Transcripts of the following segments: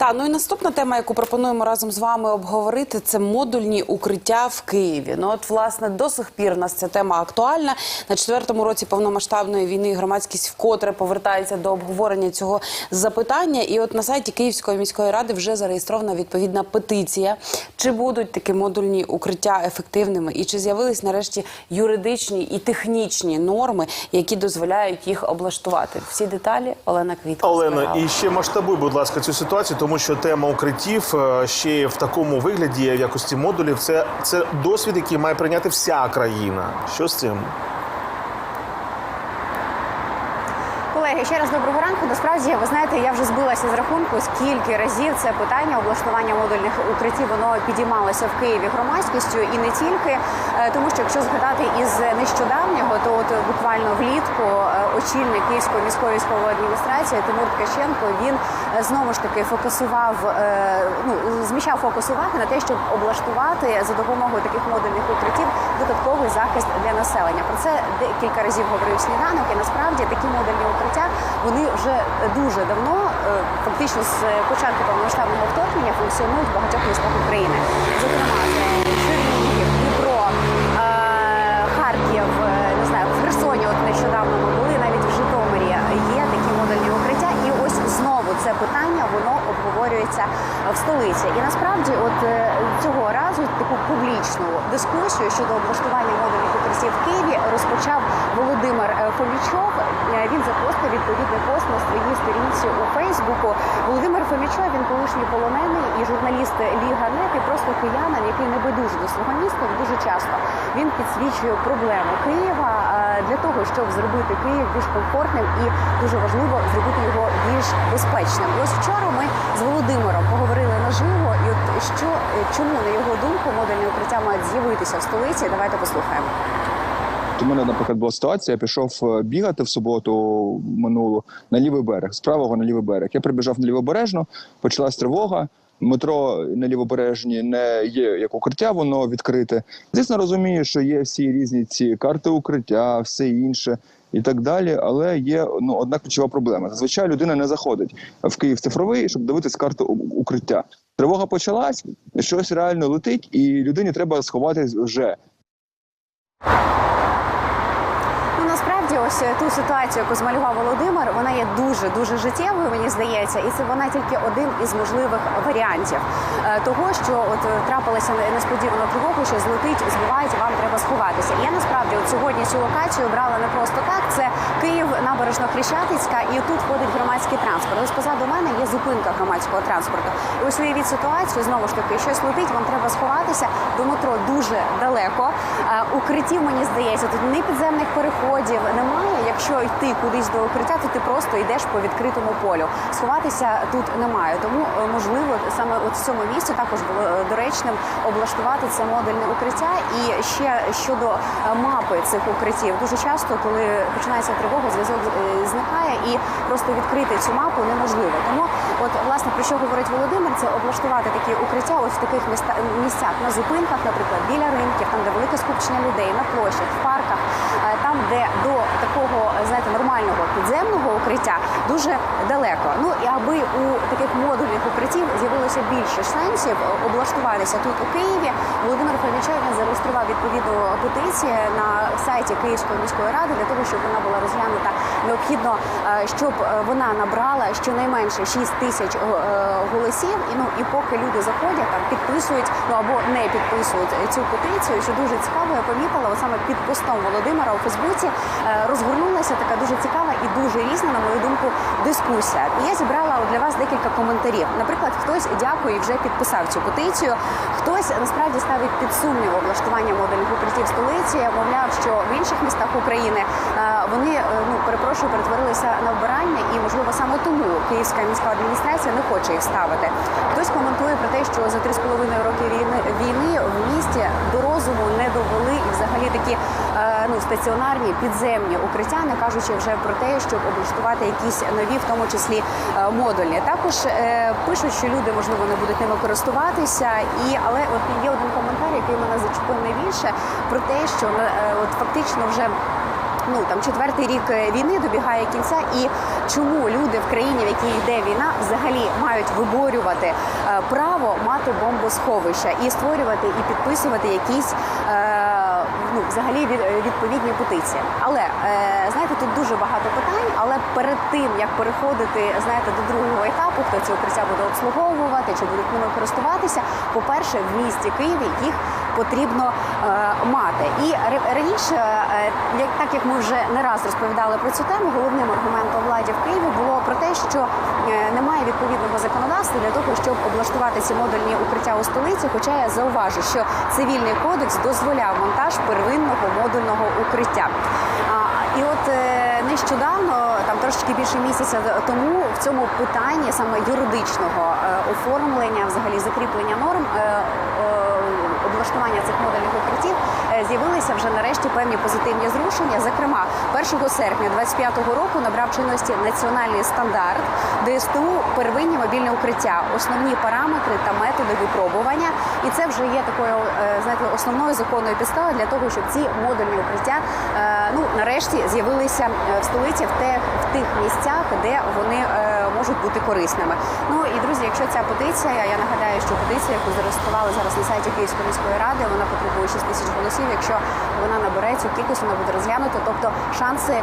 Та ну і наступна тема, яку пропонуємо разом з вами обговорити, це модульні укриття в Києві. Ну от власне до сих пір нас ця тема актуальна. На четвертому році повномасштабної війни громадськість вкотре повертається до обговорення цього запитання. І от на сайті Київської міської ради вже зареєстрована відповідна петиція. Чи будуть такі модульні укриття ефективними, і чи з'явились нарешті юридичні і технічні норми, які дозволяють їх облаштувати? Всі деталі Олена Квітка. Олено, і ще масштабуй, будь ласка, цю ситуацію, тому що тема укриттів е, ще в такому вигляді, в якості модулів, це, це досвід, який має прийняти вся країна. Що з цим? Колеги, ще раз доброго ранку. Насправді, ви знаєте, я вже збилася з рахунку, скільки разів це питання облаштування модульних укриттів воно підіймалося в Києві громадськістю і не тільки. Е, Тому що якщо згадати із нещодавнього, то от буквально влітку е, очільник Київської міської військової адміністрації Тимур Ткаченко він е, знову ж таки фокусував, ну зміщав фокус уваги на те, щоб облаштувати за допомогою таких модульних укриттів додатковий захист для населення. Про це декілька разів говорив сніданок. І насправді такі модульні укриття вони вже дуже давно, е, фактично з початку повномасштабного вторгнення, функціонують в багатьох містах України. Зокрема, таку публічну дискусію щодо облаштування модульних укриттів в Києві розпочав Володимир е, Фомічов. Е, Він запостив відповідний пост на своїй сторінці у Фейсбуку. Володимир Фомічов він колишній полонений і журналіст Ліга Нет, і просто киянин, який не байдужий до свого міста. Дуже часто він підсвічує проблеми Києва е, для того, щоб зробити Київ більш комфортним і дуже важливо зробити його більш безпечним. І ось вчора ми з Володимиром поговорили наживо. І от що е, чому на його думку модульні укриття мають з'явитися в столиці? Давайте послухаємо. У мене, наприклад, була ситуація, я пішов е, бігати в суботу минулу на лівий берег, з правого на лівий берег. Я прибіжав на лівобережну, почалась тривога. Метро на лівобережні не є як укриття, воно відкрите. Звісно, розумію, що є всі різні ці карти укриття, все інше і так далі. Але є ну одна ключова проблема. Зазвичай людина не заходить в Київ цифровий, щоб дивитися карту укриття. Тривога почалась, щось реально летить, і людині треба сховатись вже. Ну насправді, ось ту ситуацію, яку змалював Володимир, вона є дуже дуже життєвою, мені здається, і це вона тільки один із можливих варіантів е, того, що от е, трапилася несподівана тривога, що злетить, збивають, вам треба сховатися. Я насправді от сьогодні цю локацію брала не просто так. Це Київ, набережно Хрещатицька, і тут ходить громадський транспорт. Ось позаду мене є зупинка громадського транспорту. І ось уявіть ситуацію знову ж таки, щось летить, вам треба сховатися. До метро дуже далеко. Е, Укриттів мені здається, тут ні підземних переходів немає. Якщо йти кудись до укриття, то ти просто йдеш по відкритому полю. Сховатися тут немає. Тому е, можливо саме от в цьому місці також було е, доречним облаштувати це модульне укриття. І ще щодо е, мапи цих укриттів, дуже часто, коли починається тривога, зв'язок зникає і просто відкрити цю мапу неможливо. Тому, от власне про що говорить Володимир, це облаштувати такі укриття ось в таких місцях на зупинках, наприклад, біля ринків, там де велике скупчення людей, на площах, в парках, там, де до такого знаєте нормального підземного укриття дуже далеко. Ну і аби у таких модульних укриттів з'явилося більше шансів облаштуватися тут у Києві. Володимир Фомічов зареєстрував відповідну петицію на сайті Київської міської ради для того, щоб вона була розглянута. Необхідно, е, щоб е, вона набрала щонайменше 6 тисяч е, голосів. І ну і поки люди заходять там підписують, ну або не підписують цю петицію, що дуже цікаво, я помітила, саме під постом Володимира у Фейсбуці е, розгорнулася така дуже цікава і дуже різна, на мою думку, дискусія. І я зібрала для вас декілька коментарів. Наприклад, хтось дякує і вже підписав цю петицію. Хтось насправді ставить під сумнів облаштування модульних укриттів столиці. Мовляв, що в інших містах України вони е, ну перепрошую перетворилися на вбирання, і можливо саме тому Київська міська адміністрація не хоче їх ставити. Хтось коментує про те, що за 3,5 роки війни війни в місті до розуму не довели і взагалі такі е, ну стаціонарні підземні укриття, не кажучи вже про те, щоб облаштувати якісь нові, в тому числі е, модульні. Також пишуть, що люди можливо не будуть ними користуватися, і але от є один коментар, який мене зачепив найбільше про те, що от фактично вже ну там четвертий рік е, війни добігає кінця, і чому люди в країні, в якій йде війна, взагалі мають виборювати е, право мати бомбосховища і створювати і підписувати якісь е, ну взагалі відповідні петиції. Але знаєте, тут дуже багато питань. Але перед тим як переходити, знаєте, до другого етапу, хто ці укриття буде обслуговувати, чи будуть ними користуватися, по-перше, в місті Києві їх потрібно е, мати. І ра- раніше, е, так як ми вже не раз розповідали про цю тему, головним аргументом владі в Києві було про те, що е, немає відповідного законодавства для того, щоб облаштувати ці модульні укриття у столиці. Хоча я зауважу, що цивільний кодекс дозволяв монтаж первинного модульного укриття. І от нещодавно, там трошечки більше місяця тому, в цьому питанні саме юридичного оформлення, взагалі закріплення норм. Облаштування цих модульних укриттів е, з'явилися вже нарешті певні позитивні зрушення. Зокрема, 1 серпня 2025 року набрав чинності національний стандарт ДСТУ первинні мобільні укриття, основні параметри та методи випробування. І це вже є такою е, знаєте, основною законною підставою для того, щоб ці модульні укриття е, ну нарешті з'явилися в столиці в тих місцях, де вони можуть бути корисними. Ну і друзі, якщо ця петиція, я нагадаю, що петиція, яку зареєстрували зараз на сайті Київської міської ради, вона потребує 6 тисяч голосів. Якщо вона набере цю кількість, вона буде розглянута. Тобто шанси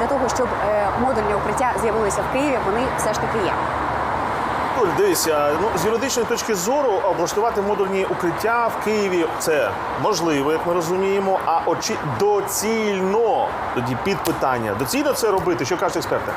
для, того, щоб е, модульні укриття з'явилися в Києві, вони все ж таки є. Дивися, ну з юридичної точки зору облаштувати модульні укриття в Києві це можливо, як ми розуміємо. А очі доцільно тоді під питання. Доцільно це робити, що кажуть експерти?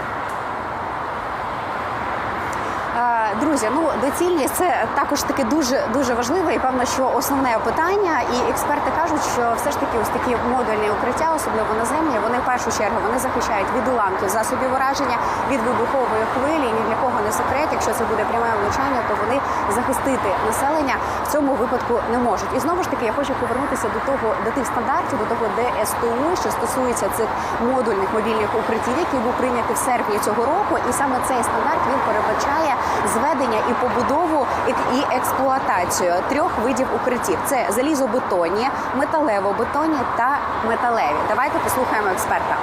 Друзі, ну доцільність це також таки дуже дуже важливе і певно, що основне питання. І експерти кажуть, що все ж таки ось такі модульні укриття, особливо наземні, вони в першу чергу вони захищають від уламків засобів ураження, від вибухової хвилі. Ні для кого не секрет. Якщо це буде пряме влучання, то вони захистити населення в цьому випадку не можуть. І знову ж таки, я хочу повернутися до того до тих стандартів, до того ДСТУ, що стосується цих модульних мобільних укриттів, який був прийнятий в серпні цього року. І саме цей стандарт він передбачає зведення і побудову і- і експлуатацію трьох видів укриттів: це залізобетонні, металево-бетонні та металеві. Давайте послухаємо експерта.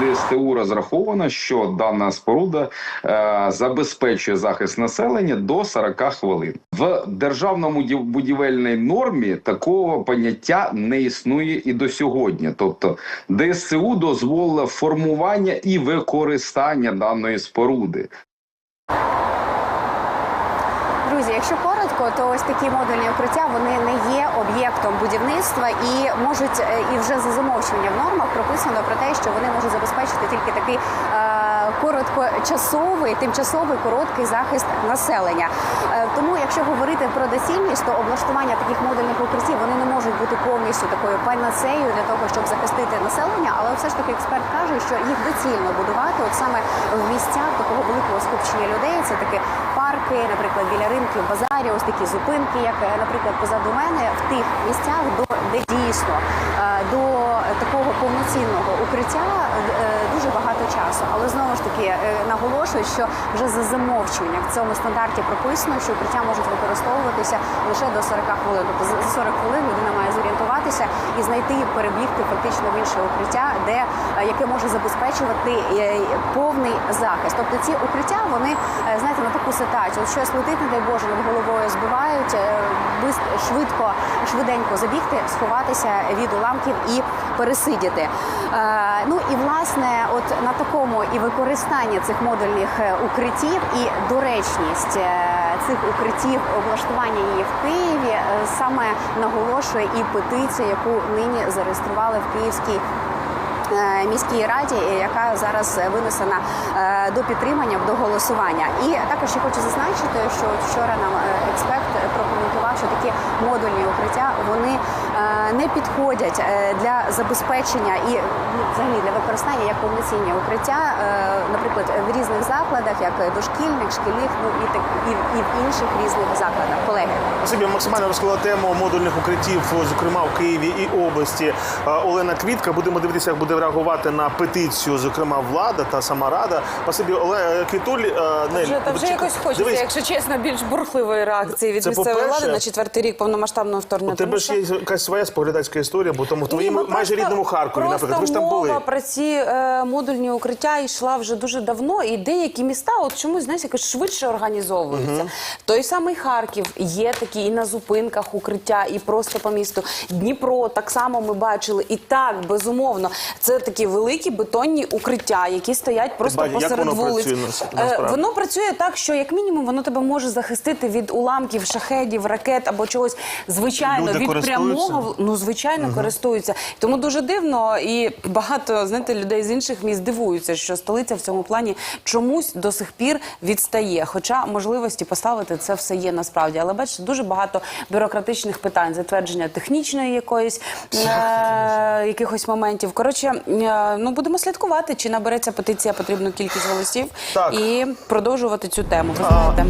ДСТУ розраховано, що дана споруда е, забезпечує захист населення до 40 хвилин. В державному будівельній нормі такого поняття не існує і до сьогодні. Тобто ДСТУ дозволило формування і використання даної споруди. Друзі, якщо коротко, то ось такі модульні укриття вони не є об'єктом будівництва і можуть е, і вже за замовчування в нормах прописано про те, що вони можуть забезпечити тільки такий е, короткочасовий, тимчасовий короткий захист населення. Е, тому, якщо говорити про доцільність, то облаштування таких модульних укриттів вони не можуть бути повністю такою панацеєю для того, щоб захистити населення, але все ж таки експерт каже, що їх доцільно будувати от саме в місцях такого великого скупчення людей. Це такі парки, наприклад, біля ринків, базарів, ось такі зупинки, як, е, наприклад, позаду мене, в тих місцях, де дійсно е, до такого повноцінного укриття е, дуже багато часу. Але знову ж таки е, наголошую, що вже за замовчування в цьому стандарті прописано, що укриття можуть використовуватися лише до 40 хвилин. Тобто за 40 хвилин людина має зорієнтуватися і знайти перебігти фактично в інше укриття, де е, яке може забезпечувати повний захист. Тобто ці укриття вони знаєте на таку ситуацію, щось летить, не дай Боже, над головою збивають швидко, швиденько забігти, сховатися від уламків і пересидіти. Е, ну і власне, от на такому і використання цих модульних е, укриттів і доречність е, цих укриттів, облаштування її в Києві саме наголошує і петиція, яку нині зареєстрували в Київській. Міській раді, яка зараз винесена до підтримання до голосування, і також я хочу зазначити, що вчора нам експерт прокоментував, що такі модульні укриття вони не підходять е, для забезпечення і ну, взагалі для використання як повноцінні укриття, е, наприклад, в різних закладах, як дошкільних, шкільних, ну і так і, і в інших різних закладах. Колеги. Спасибі, максимально розкрила тему модульних укриттів, зокрема в Києві і області. Е, Олена Квітка. Будемо дивитися, як буде реагувати на петицію, зокрема влада та сама рада. Спасибі, Оле Квітуль. е, Нель, Вже, та вже якось хочеться, дивись, якщо чесно, більш бурхливої реакції від Це місцевої влади на четвертий рік повномасштабного вторгнення. У тебе Тому ж є якась своя споглядацька історія, бо тому в твоєму майже просто- рідному Харкові, наприклад, ви ж там були. мова про ці е, модульні укриття йшла вже дуже давно, і деякі міста от чомусь знаєш, якось швидше організовуються. Той самий Харків є такі і на зупинках укриття, і просто по місту. Дніпро так само ми бачили. І так, безумовно, це такі великі бетонні укриття, які стоять просто Бадя, як посеред воно вулиць. працює нас- Е, насправді? Воно працює так, що як мінімум воно тебе може захистити від уламків, шахедів, ракет або чогось звичайно Люди від користуються? прямого ну звичайно користуються. Тому дуже дивно, і багато знаєте людей з інших міст дивуються, що столиця в цьому плані чомусь до сих пір відстає. Хоча можливості поставити це все є насправді. Але бачите, дуже багато бюрократичних питань, затвердження технічної якоїсь е- якихось моментів. Коротше, е- ну будемо слідкувати, чи набереться петиція потрібну кількість голосів Так. і продовжувати цю тему. Ви знаєте.